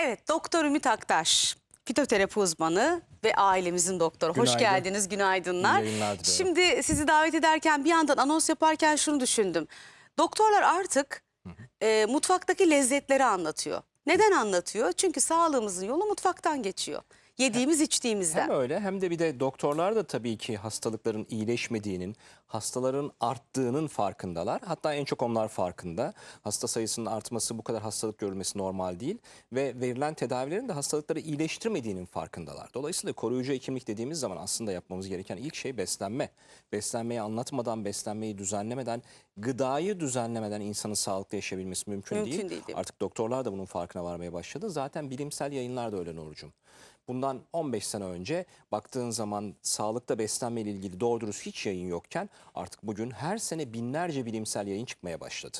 Evet, Doktor Ümit Aktaş, fitoterapi uzmanı ve ailemizin doktoru. Hoş Günaydın. geldiniz, günaydınlar. Şimdi sizi davet ederken bir yandan anons yaparken şunu düşündüm. Doktorlar artık e, mutfaktaki lezzetleri anlatıyor. Neden anlatıyor? Çünkü sağlığımızın yolu mutfaktan geçiyor. Yediğimiz içtiğimizden. Hem öyle hem de bir de doktorlar da tabii ki hastalıkların iyileşmediğinin, hastaların arttığının farkındalar. Hatta en çok onlar farkında. Hasta sayısının artması, bu kadar hastalık görülmesi normal değil. Ve verilen tedavilerin de hastalıkları iyileştirmediğinin farkındalar. Dolayısıyla koruyucu hekimlik dediğimiz zaman aslında yapmamız gereken ilk şey beslenme. Beslenmeyi anlatmadan, beslenmeyi düzenlemeden, gıdayı düzenlemeden insanın sağlıklı yaşayabilmesi mümkün, Mümkün değil. değil? Artık doktorlar da bunun farkına varmaya başladı. Zaten bilimsel yayınlar da öyle Nurcuğum. Bundan 15 sene önce baktığın zaman sağlıkta beslenme ile ilgili doğru dürüst hiç yayın yokken artık bugün her sene binlerce bilimsel yayın çıkmaya başladı.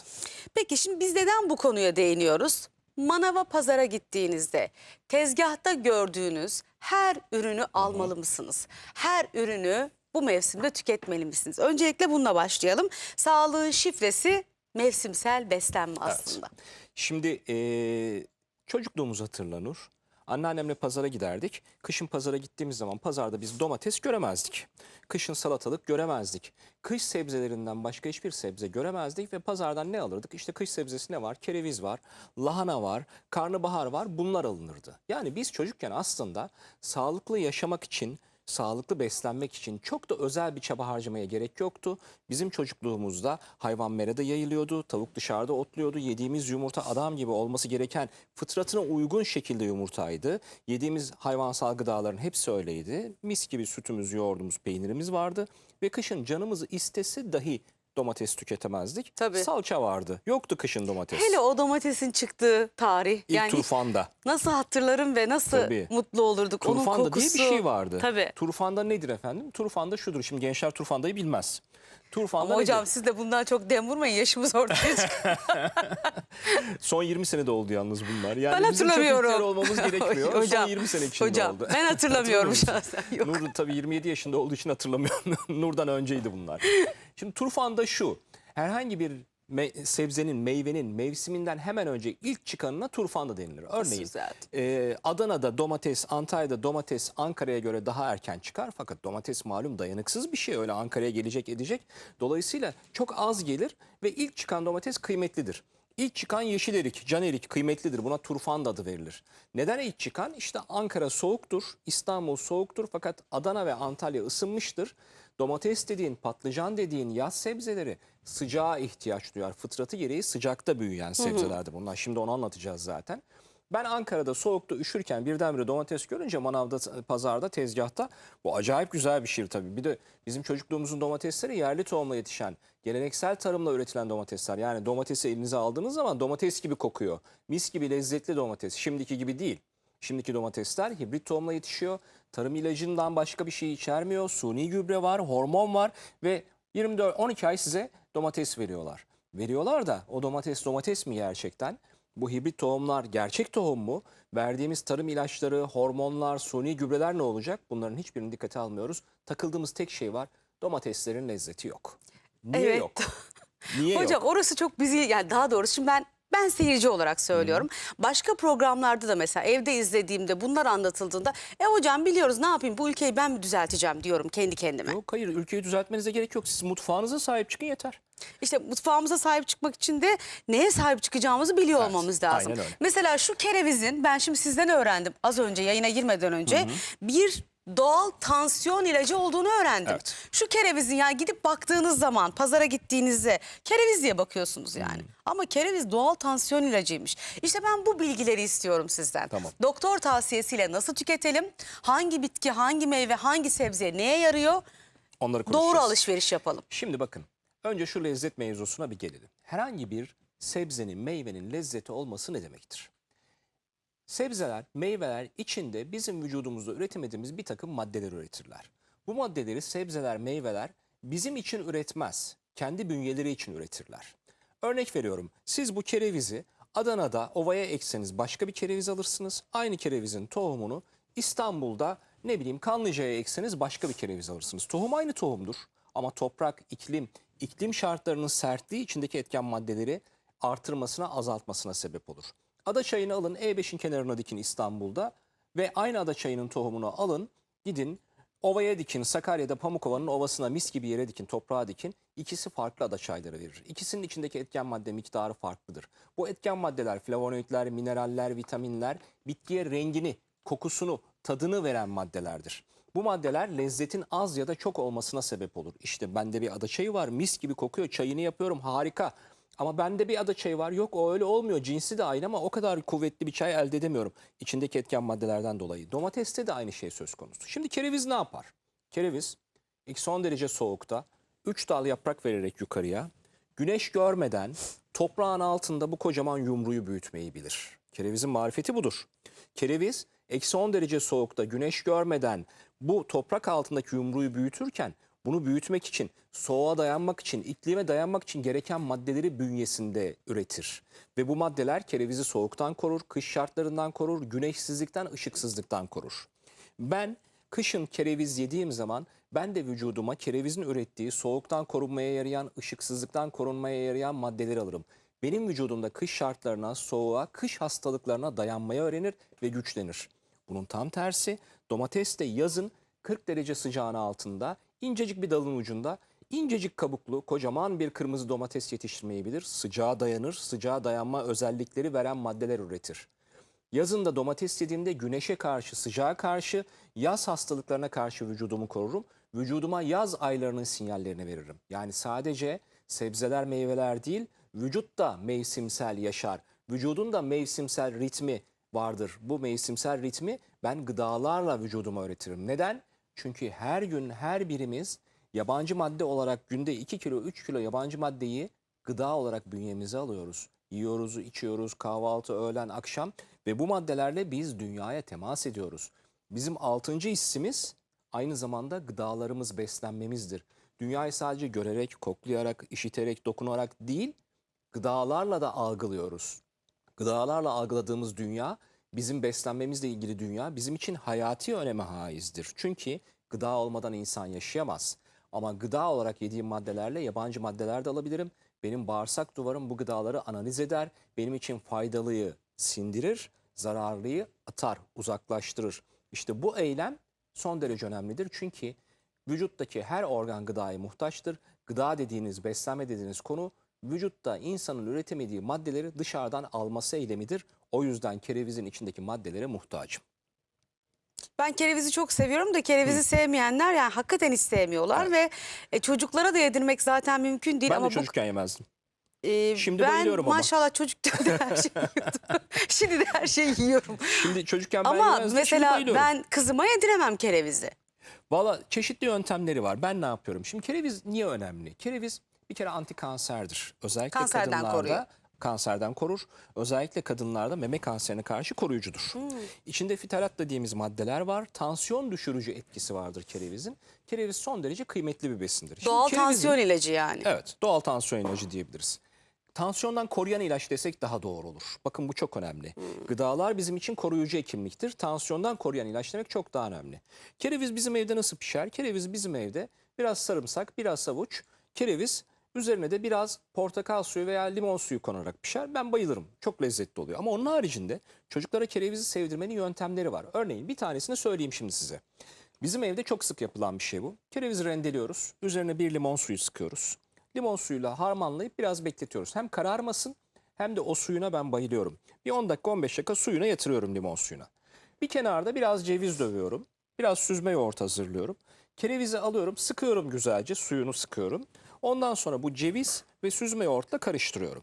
Peki şimdi biz neden bu konuya değiniyoruz? Manava pazara gittiğinizde tezgahta gördüğünüz her ürünü almalı mısınız? Her ürünü bu mevsimde tüketmeli misiniz? Öncelikle bununla başlayalım. Sağlığın şifresi mevsimsel beslenme aslında. Şimdi eee çocukluğumuz hatırlanır. Anneannemle pazara giderdik. Kışın pazara gittiğimiz zaman pazarda biz domates göremezdik. Kışın salatalık göremezdik. Kış sebzelerinden başka hiçbir sebze göremezdik ve pazardan ne alırdık? İşte kış sebzesi ne var? Kereviz var, lahana var, karnabahar var. Bunlar alınırdı. Yani biz çocukken aslında sağlıklı yaşamak için sağlıklı beslenmek için çok da özel bir çaba harcamaya gerek yoktu. Bizim çocukluğumuzda hayvan merada yayılıyordu, tavuk dışarıda otluyordu. Yediğimiz yumurta adam gibi olması gereken fıtratına uygun şekilde yumurtaydı. Yediğimiz hayvansal gıdaların hepsi öyleydi. Mis gibi sütümüz, yoğurdumuz, peynirimiz vardı. Ve kışın canımızı istese dahi domates tüketemezdik. Tabii. Salça vardı. Yoktu kışın domates. Hele o domatesin çıktığı tarih. İlk yani turfanda. nasıl hatırlarım ve nasıl Tabii. mutlu olurduk. Onun Turfanda kokusu. diye bir şey vardı. Tabii. Turfanda nedir efendim? Turfanda şudur. Şimdi gençler turfandayı bilmez. Turfanda Ama hocam nedir? siz de bundan çok dem vurmayın. Yaşımız ortaya çıkıyor. Son 20 senede oldu yalnız bunlar. Yani Ben bizim çok hatırlamıyorum. olmamız gerekmiyor. Hocam, Son 20 sene içinde hocam, oldu. ben hatırlamıyorum şahsen, yok. Nur tabii 27 yaşında olduğu için hatırlamıyor. Nur'dan önceydi bunlar. Şimdi turfanda şu. Herhangi bir me- sebzenin, meyvenin mevsiminden hemen önce ilk çıkanına turfanda denilir. Örneğin e, Adana'da domates, Antalya'da domates Ankara'ya göre daha erken çıkar. Fakat domates malum dayanıksız bir şey. Öyle Ankara'ya gelecek edecek. Dolayısıyla çok az gelir ve ilk çıkan domates kıymetlidir. İlk çıkan yeşil erik, can erik kıymetlidir. Buna turfanda adı verilir. Neden ilk çıkan? İşte Ankara soğuktur, İstanbul soğuktur fakat Adana ve Antalya ısınmıştır. Domates dediğin, patlıcan dediğin yaz sebzeleri sıcağa ihtiyaç duyar. Fıtratı gereği sıcakta büyüyen sebzelerdir bunlar. Şimdi onu anlatacağız zaten. Ben Ankara'da soğukta üşürken birdenbire domates görünce manavda, pazarda, tezgahta bu acayip güzel bir şey tabii. Bir de bizim çocukluğumuzun domatesleri yerli tohumla yetişen, geleneksel tarımla üretilen domatesler. Yani domatesi elinize aldığınız zaman domates gibi kokuyor. Mis gibi lezzetli domates. Şimdiki gibi değil. Şimdiki domatesler hibrit tohumla yetişiyor. Tarım ilacından başka bir şey içermiyor. Suni gübre var, hormon var ve 24 12 ay size domates veriyorlar. Veriyorlar da o domates domates mi gerçekten? Bu hibrit tohumlar gerçek tohum mu? Verdiğimiz tarım ilaçları, hormonlar, suni gübreler ne olacak? Bunların hiçbirini dikkate almıyoruz. Takıldığımız tek şey var. Domateslerin lezzeti yok. Niye Evet. yok? Niye Hocam yok? orası çok bizi yani daha doğrusu şimdi ben ben seyirci olarak söylüyorum. Başka programlarda da mesela evde izlediğimde bunlar anlatıldığında e hocam biliyoruz ne yapayım bu ülkeyi ben mi düzelteceğim diyorum kendi kendime. Yok hayır ülkeyi düzeltmenize gerek yok. Siz mutfağınıza sahip çıkın yeter. İşte mutfağımıza sahip çıkmak için de neye sahip çıkacağımızı biliyor Evet, olmamız lazım. aynen öyle. Mesela şu kerevizin ben şimdi sizden öğrendim az önce yayına girmeden önce bir doğal tansiyon ilacı olduğunu öğrendim. Evet. Şu kerevizin yani gidip baktığınız zaman pazara gittiğinizde kereviz diye bakıyorsunuz yani. Ama kereviz doğal tansiyon ilacıymış. İşte ben bu bilgileri istiyorum sizden. Tamam. Doktor tavsiyesiyle nasıl tüketelim? Hangi bitki, hangi meyve, hangi sebze neye yarıyor? Onları konuşacağız. Doğru alışveriş yapalım. Şimdi bakın önce şu lezzet mevzusuna bir gelelim. Herhangi bir sebzenin, meyvenin lezzeti olması ne demektir? Sebzeler, meyveler içinde bizim vücudumuzda üretemediğimiz bir takım maddeler üretirler. Bu maddeleri sebzeler, meyveler bizim için üretmez. Kendi bünyeleri için üretirler. Örnek veriyorum. Siz bu kerevizi Adana'da ovaya ekseniz başka bir kereviz alırsınız. Aynı kerevizin tohumunu İstanbul'da ne bileyim Kanlıca'ya ekseniz başka bir kereviz alırsınız. Tohum aynı tohumdur ama toprak, iklim, iklim şartlarının sertliği içindeki etken maddeleri artırmasına, azaltmasına sebep olur. Ada çayını alın E5'in kenarına dikin İstanbul'da ve aynı ada çayının tohumunu alın gidin ovaya dikin Sakarya'da Pamukova'nın ovasına mis gibi yere dikin toprağa dikin. İkisi farklı ada çayları verir. İkisinin içindeki etken madde miktarı farklıdır. Bu etken maddeler flavonoidler, mineraller, vitaminler bitkiye rengini, kokusunu, tadını veren maddelerdir. Bu maddeler lezzetin az ya da çok olmasına sebep olur. İşte bende bir ada çayı var mis gibi kokuyor çayını yapıyorum harika. Ama bende bir ada çayı var yok o öyle olmuyor cinsi de aynı ama o kadar kuvvetli bir çay elde edemiyorum. İçindeki etken maddelerden dolayı. Domateste de aynı şey söz konusu. Şimdi kereviz ne yapar? Kereviz eksi 10 derece soğukta 3 dal yaprak vererek yukarıya güneş görmeden toprağın altında bu kocaman yumruyu büyütmeyi bilir. Kerevizin marifeti budur. Kereviz eksi 10 derece soğukta güneş görmeden bu toprak altındaki yumruyu büyütürken bunu büyütmek için, soğuğa dayanmak için, iklime dayanmak için gereken maddeleri bünyesinde üretir. Ve bu maddeler kerevizi soğuktan korur, kış şartlarından korur, güneşsizlikten, ışıksızlıktan korur. Ben kışın kereviz yediğim zaman ben de vücuduma kerevizin ürettiği soğuktan korunmaya yarayan, ışıksızlıktan korunmaya yarayan maddeleri alırım. Benim vücudumda kış şartlarına, soğuğa, kış hastalıklarına dayanmaya öğrenir ve güçlenir. Bunun tam tersi domates de yazın 40 derece sıcağın altında incecik bir dalın ucunda incecik kabuklu kocaman bir kırmızı domates yetiştirmeyi bilir. Sıcağa dayanır, sıcağa dayanma özellikleri veren maddeler üretir. Yazın da domates yediğimde güneşe karşı, sıcağa karşı, yaz hastalıklarına karşı vücudumu korurum. Vücuduma yaz aylarının sinyallerini veririm. Yani sadece sebzeler, meyveler değil, vücut da mevsimsel yaşar. Vücudun da mevsimsel ritmi vardır. Bu mevsimsel ritmi ben gıdalarla vücuduma öğretirim. Neden? Çünkü her gün her birimiz yabancı madde olarak günde 2 kilo 3 kilo yabancı maddeyi gıda olarak bünyemize alıyoruz. Yiyoruz, içiyoruz, kahvaltı, öğlen, akşam ve bu maddelerle biz dünyaya temas ediyoruz. Bizim altıncı hissimiz aynı zamanda gıdalarımız, beslenmemizdir. Dünyayı sadece görerek, koklayarak, işiterek, dokunarak değil, gıdalarla da algılıyoruz. Gıdalarla algıladığımız dünya, bizim beslenmemizle ilgili dünya bizim için hayati öneme haizdir. Çünkü gıda olmadan insan yaşayamaz. Ama gıda olarak yediğim maddelerle yabancı maddeler de alabilirim. Benim bağırsak duvarım bu gıdaları analiz eder. Benim için faydalıyı sindirir, zararlıyı atar, uzaklaştırır. İşte bu eylem son derece önemlidir. Çünkü vücuttaki her organ gıdaya muhtaçtır. Gıda dediğiniz, beslenme dediğiniz konu vücutta insanın üretemediği maddeleri dışarıdan alması eylemidir. O yüzden kerevizin içindeki maddelere muhtacım. Ben kerevizi çok seviyorum da kerevizi sevmeyenler yani hakikaten hiç sevmiyorlar ve e, çocuklara da yedirmek zaten mümkün değil Ben ama de bu çocukken yemezdim. e, Şimdi ben bayılıyorum ama. maşallah çocukken de her şeyi yiyordum. Şimdi de her şeyi yiyorum. Şimdi çocukken ben ama yemezdim, şimdi mesela ben kızıma yediremem kerevizi. Valla çeşitli yöntemleri var. Ben ne yapıyorum? Şimdi kereviz niye önemli? Kereviz bir kere antikanserdir. Özellikle Kanserden kadınlarda koruyor. Kanserden korur. Özellikle kadınlarda meme kanserine karşı koruyucudur. Hmm. İçinde fitalat dediğimiz maddeler var. Tansiyon düşürücü etkisi vardır kerevizin. Kereviz son derece kıymetli bir besindir. Şimdi Doğal kerevizin- tansiyon ilacı yani. Evet, doğal tansiyon ilacı diyebiliriz. Tansiyondan koruyan ilaç desek daha doğru olur. Bakın bu çok önemli. Gıdalar bizim için koruyucu hekimliktir. Tansiyondan koruyan ilaç demek çok daha önemli. Kereviz bizim evde nasıl pişer? Kereviz bizim evde biraz sarımsak, biraz havuç, kereviz, üzerine de biraz portakal suyu veya limon suyu konarak pişer. Ben bayılırım. Çok lezzetli oluyor. Ama onun haricinde çocuklara kerevizi sevdirmenin yöntemleri var. Örneğin bir tanesini söyleyeyim şimdi size. Bizim evde çok sık yapılan bir şey bu. Kerevizi rendeliyoruz. Üzerine bir limon suyu sıkıyoruz. Limon suyuyla harmanlayıp biraz bekletiyoruz. Hem kararmasın hem de o suyuna ben bayılıyorum. Bir 10 dakika 15 dakika suyuna yatırıyorum limon suyuna. Bir kenarda biraz ceviz dövüyorum. Biraz süzme yoğurt hazırlıyorum. Kerevizi alıyorum, sıkıyorum güzelce, suyunu sıkıyorum. Ondan sonra bu ceviz ve süzme yoğurtla karıştırıyorum.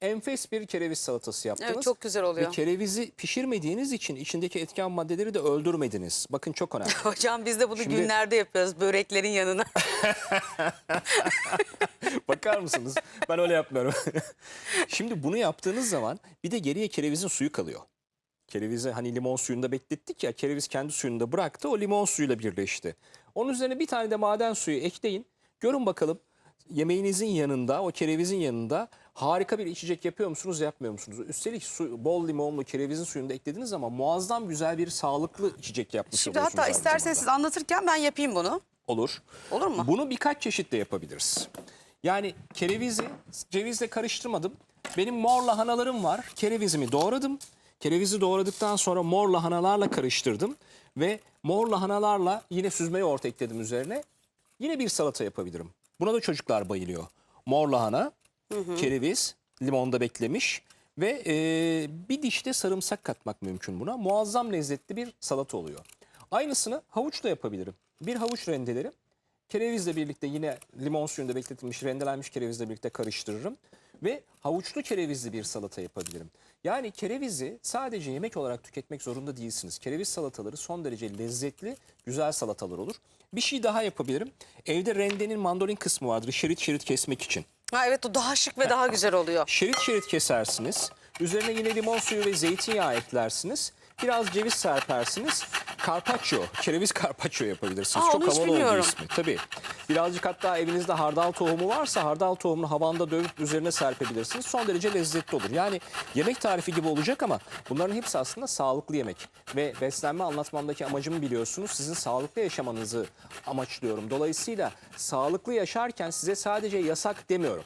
Enfes bir kereviz salatası yaptınız. Evet çok güzel Ve oluyor. kerevizi pişirmediğiniz için içindeki etken maddeleri de öldürmediniz. Bakın çok önemli. Hocam biz de bunu Şimdi- günlerde yapıyoruz böreklerin yanına. Bakar mısınız? Ben öyle yapmıyorum. Şimdi bunu yaptığınız zaman bir de geriye kerevizin suyu kalıyor. Kerevizi hani limon suyunda beklettik ya kereviz kendi suyunu da bıraktı o limon suyuyla birleşti. Onun üzerine bir tane de maden suyu ekleyin. Görün bakalım yemeğinizin yanında o kerevizin yanında harika bir içecek yapıyor musunuz yapmıyor musunuz? Üstelik su, bol limonlu kerevizin suyunu da eklediğiniz zaman muazzam güzel bir sağlıklı içecek yapmış Şimdi oluyorsunuz. hatta isterseniz siz anlatırken ben yapayım bunu. Olur. Olur mu? Bunu birkaç çeşitle yapabiliriz. Yani kerevizi cevizle karıştırmadım. benim mor lahanalarım var. Kerevizimi doğradım. Kerevizi doğradıktan sonra mor lahanalarla karıştırdım. Ve mor lahanalarla yine süzme yoğurt ekledim üzerine. Yine bir salata yapabilirim. Buna da çocuklar bayılıyor. Mor lahana, kereviz, limonda beklemiş ve e, bir dişte sarımsak katmak mümkün buna. Muazzam lezzetli bir salata oluyor. Aynısını havuçla yapabilirim. Bir havuç rendelerim. Kerevizle birlikte yine limon suyunda bekletilmiş rendelenmiş kerevizle birlikte karıştırırım. Ve havuçlu kerevizli bir salata yapabilirim. Yani kerevizi sadece yemek olarak tüketmek zorunda değilsiniz. Kereviz salataları son derece lezzetli, güzel salatalar olur. Bir şey daha yapabilirim. Evde rendenin mandolin kısmı vardır şerit şerit kesmek için. Ha, evet o daha şık ve daha güzel oluyor. Şerit şerit kesersiniz. Üzerine yine limon suyu ve zeytinyağı eklersiniz. Biraz ceviz serpersiniz. Carpaccio, kereviz carpaccio yapabilirsiniz. Aa, Çok onu hiç havalı bilmiyorum. ismi. Tabii. Birazcık hatta evinizde hardal tohumu varsa hardal tohumunu havanda dövüp üzerine serpebilirsiniz. Son derece lezzetli olur. Yani yemek tarifi gibi olacak ama bunların hepsi aslında sağlıklı yemek. Ve beslenme anlatmamdaki amacımı biliyorsunuz. Sizin sağlıklı yaşamanızı amaçlıyorum. Dolayısıyla sağlıklı yaşarken size sadece yasak demiyorum.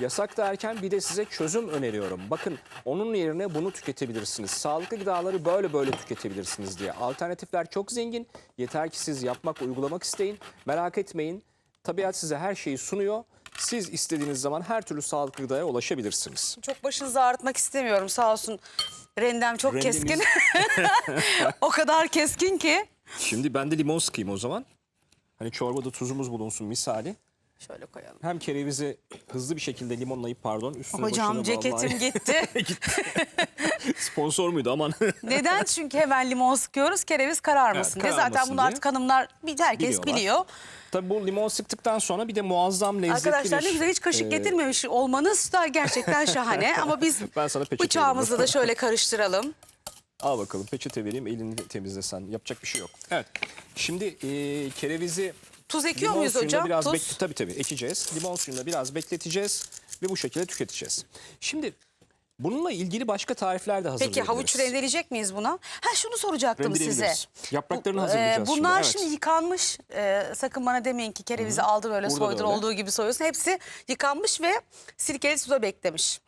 Yasak derken bir de size çözüm öneriyorum. Bakın onun yerine bunu tüketebilirsiniz. Sağlıklı gıdaları böyle böyle tüketebilirsiniz diye. Alternatifler çok zengin. Yeter ki siz yapmak, uygulamak isteyin. Merak etmeyin. Tabiat size her şeyi sunuyor. Siz istediğiniz zaman her türlü sağlıklı gıdaya ulaşabilirsiniz. Çok başınızı ağrıtmak istemiyorum sağ olsun. Rendem çok Rendemiz- keskin. o kadar keskin ki. Şimdi ben de limon sıkayım o zaman. Hani çorbada tuzumuz bulunsun misali. Şöyle koyalım. Hem kerevizi hızlı bir şekilde limonlayıp pardon üstüne Hocam başına ceketim vallahi- gitti. Sponsor muydu aman. Neden? Çünkü hemen limon sıkıyoruz kereviz kararmasın Evet, diye. Zaten kararmasın bunu diye. artık hanımlar bir herkes Biliyorlar. biliyor. Tabii bu limon sıktıktan sonra bir de muazzam lezzetli Arkadaşlar bir... ne güzel hiç kaşık e, getirmemiş olmanız da gerçekten şahane. Ama biz Ben sana peçete bıçağımızla da şöyle karıştıralım. Al bakalım peçete vereyim elini temizle sen. Yapacak bir şey yok. Evet. Şimdi e, kerevizi Tuz ekiyor limon muyuz suyunda hocam? Biraz Tuz. bek- tabii tabii ekeceğiz. Limon suyunda biraz bekleteceğiz ve bu şekilde tüketeceğiz. Şimdi bununla ilgili başka tarifler de Peki hazırlayabiliriz. havuç rendeleyecek miyiz buna? Ha şunu soracaktım size. Yapraklarını Bu- hazırlayacağız e, Bunlar şimdi, evet. yıkanmış. E, sakın bana demeyin ki kerevizi aldı böyle Burada da soydun öyle. olduğu gibi soyuyorsun. Hepsi yıkanmış ve sirkeli suda beklemiş.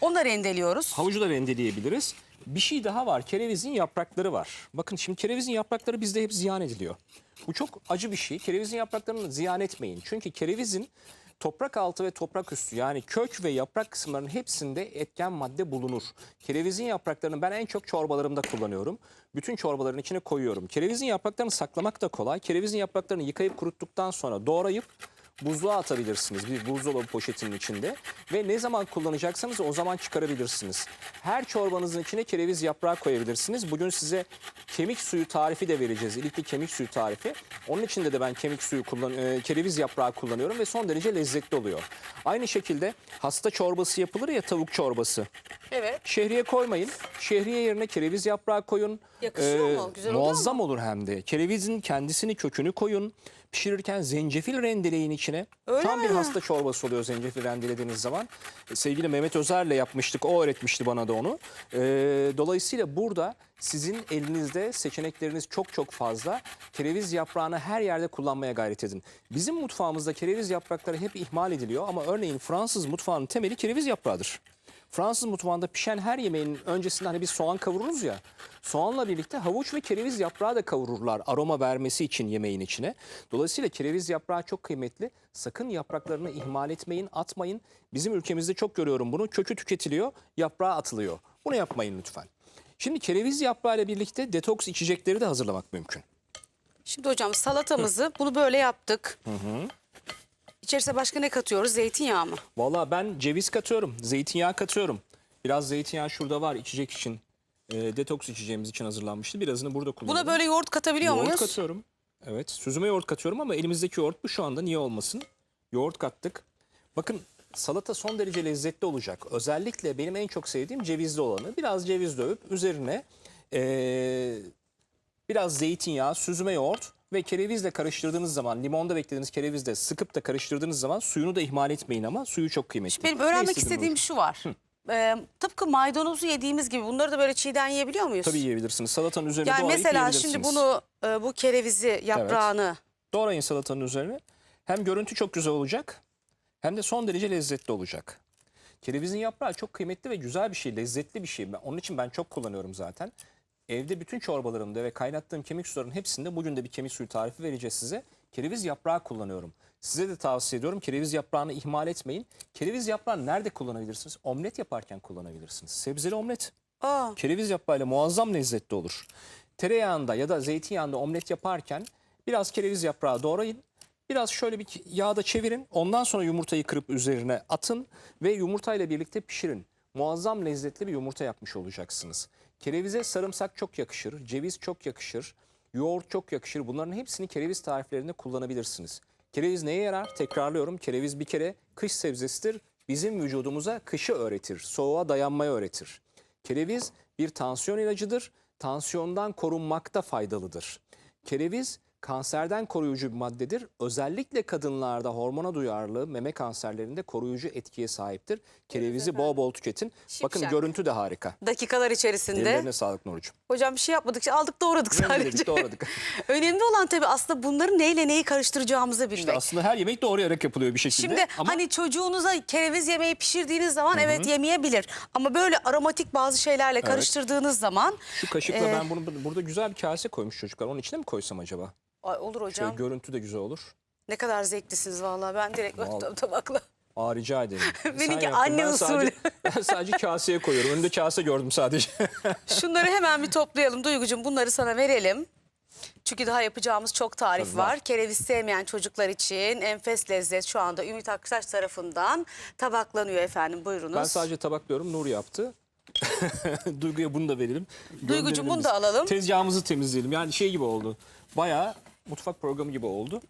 Onu da rendeliyoruz. Havucu da rendeleyebiliriz. Bir şey daha var. Kerevizin yaprakları var. Bakın şimdi kerevizin yaprakları bizde hep ziyan ediliyor. Bu çok acı bir şey. Kerevizin yapraklarını ziyan etmeyin. Çünkü kerevizin toprak altı ve toprak üstü yani kök ve yaprak kısımlarının hepsinde etken madde bulunur. Kerevizin yapraklarını ben en çok çorbalarımda kullanıyorum. Bütün çorbaların içine koyuyorum. Kerevizin yapraklarını saklamak da kolay. Kerevizin yapraklarını yıkayıp kuruttuktan sonra doğrayıp buzluğa atabilirsiniz bir buzdolabı poşetinin içinde ve ne zaman kullanacaksanız o zaman çıkarabilirsiniz. Her çorbanızın içine kereviz yaprağı koyabilirsiniz. Bugün size kemik suyu tarifi de vereceğiz. İlikli kemik suyu tarifi. Onun içinde de ben kemik suyu kullan e, kereviz yaprağı kullanıyorum ve son derece lezzetli oluyor. Aynı şekilde hasta çorbası yapılır ya tavuk çorbası. Evet. Şehriye koymayın. Şehriye yerine kereviz yaprağı koyun. Ee, Yakışıyor mu? Güzel oluyor Muazzam olur hem de. Kerevizin kendisini kökünü koyun. Pişirirken zencefil rendeleyin içine. Öyle Tam bir mi? hasta çorbası oluyor zencefil rendelediğiniz zaman. Ee, Sevgili Mehmet Özer'le yapmıştık. O öğretmişti bana da onu. Ee, dolayısıyla burada sizin elinizde seçenekleriniz çok çok fazla. Kereviz yaprağını her yerde kullanmaya gayret edin. Bizim mutfağımızda kereviz yaprakları hep ihmal ediliyor ama örneğin Fransız mutfağının temeli kereviz yaprağıdır. Fransız mutfağında pişen her yemeğin öncesinde hani bir soğan kavururuz ya. Soğanla birlikte havuç ve kereviz yaprağı da kavururlar aroma vermesi için yemeğin içine. Dolayısıyla kereviz yaprağı çok kıymetli. Sakın yapraklarını ihmal etmeyin, atmayın. Bizim ülkemizde çok görüyorum bunu. Kökü tüketiliyor, yaprağı atılıyor. Bunu yapmayın lütfen. Şimdi kereviz yaprağı ile birlikte detoks içecekleri de hazırlamak mümkün. Şimdi hocam salatamızı bunu böyle yaptık. İçerisine başka ne katıyoruz? Zeytinyağı mı? Valla ben ceviz katıyorum, zeytinyağı katıyorum. Biraz zeytinyağı şurada var içecek için. E, detoks içeceğimiz için hazırlanmıştı. Birazını burada kullanıyorum. Buna böyle yoğurt katabiliyor yoğurt muyuz? katıyorum. Evet süzüme yoğurt katıyorum ama elimizdeki yoğurt bu şu anda niye olmasın? Yoğurt kattık. Bakın salata son derece lezzetli olacak. Özellikle benim en çok sevdiğim cevizli olanı. Biraz ceviz dövüp üzerine eee, biraz zeytinyağı, süzüme yoğurt ve kerevizle karıştırdığınız zaman limonda beklediğiniz kerevizle sıkıp da karıştırdığınız zaman suyunu da ihmal etmeyin ama suyu çok kıymetli. Benim öğrenmek istediğim hocam? şu var. Ee, tıpkı maydanozu yediğimiz gibi bunları da böyle çiğden yiyebiliyor muyuz? Tabii yiyebilirsiniz. Salatanın üzerine Yani doğrayıp mesela yiyebilirsiniz. şimdi bunu e, bu kerevizi yaprağını Doğrayın salatanın üzerine. Hem görüntü çok güzel olacak hem de son derece lezzetli olacak. Kerevizin yaprağı çok kıymetli ve güzel bir şey, lezzetli bir şey. Ben, onun için ben çok kullanıyorum zaten. Evde bütün çorbalarımda ve kaynattığım kemik sularının hepsinde bugün de bir kemik suyu tarifi vereceğiz size. Kereviz yaprağı kullanıyorum. Size de tavsiye ediyorum. Kereviz yaprağını ihmal etmeyin. Kereviz yaprağını nerede kullanabilirsiniz? Omlet yaparken kullanabilirsiniz. Sebzeli omlet. Aa, Kereviz yaprağıyla muazzam lezzetli olur. Tereyağında ya da zeytinyağında omlet yaparken biraz kereviz yaprağı doğrayın. Biraz şöyle bir yağda çevirin. Ondan sonra yumurtayı kırıp üzerine atın ve yumurtayla birlikte pişirin. Muazzam lezzetli bir yumurta yapmış olacaksınız. Kerevize sarımsak çok yakışır, ceviz çok yakışır, yoğurt çok yakışır. Bunların hepsini kereviz tariflerinde kullanabilirsiniz. Kereviz neye yarar? Tekrarlıyorum. Kereviz bir kere kış sebzesidir. Bizim vücudumuza kışı öğretir, soğuğa dayanmayı öğretir. Kereviz bir tansiyon ilacıdır. Tansiyondan korunmakta faydalıdır. Kereviz kanserden koruyucu bir maddedir. Özellikle kadınlarda hormona duyarlı meme kanserlerinde koruyucu etkiye sahiptir. Kerevizi bol bol tüketin. Bakın Şipşak. görüntü de harika. dakikalar içerisinde. Ellerine sağlık Nurcuğum. Hocam bir şey yapmadık. Aldık doğradık sadece. Dedik, doğradık. Önemli olan tabii aslında bunları neyle neyi karıştıracağımızı bilmek. İşte aslında her yemek doğrayarak yapılıyor bir şekilde. Şimdi Ama hani çocuğunuza kereviz yemeği pişirdiğiniz zaman evet yemeyebilir. Ama böyle aromatik bazı şeylerle karıştırdığınız zaman şu kaşıkla Ee, ben bunu burada güzel bir kase koymuş çocuklar. Onun içine mi koysam acaba? Ay, olur Şöyle hocam. görüntü de güzel olur. Ne kadar zevklisiniz vallahi. Ben direkt Vallahi. öptüm tabakla. Aa rica ederim. Sen Benimki yaptın, anne ben Sadece, usulü. ben sadece kaseye koyuyorum. Önünde kase gördüm sadece. Şunları hemen bir toplayalım. Duygucuğum bunları sana verelim. Çünkü daha yapacağımız çok tarif Tabii var. var. Kereviz sevmeyen çocuklar için enfes lezzet şu anda Ümit Aksaç tarafından tabaklanıyor efendim. Buyurunuz. ben sadece tabaklıyorum. Nur yaptı. Duygu'ya bunu da verelim. Duygucuğum, Gönderelim bunu biz. da alalım. Tezgahımızı temizleyelim. Yani şey gibi oldu. Bayağı mutfak programı gibi oldu.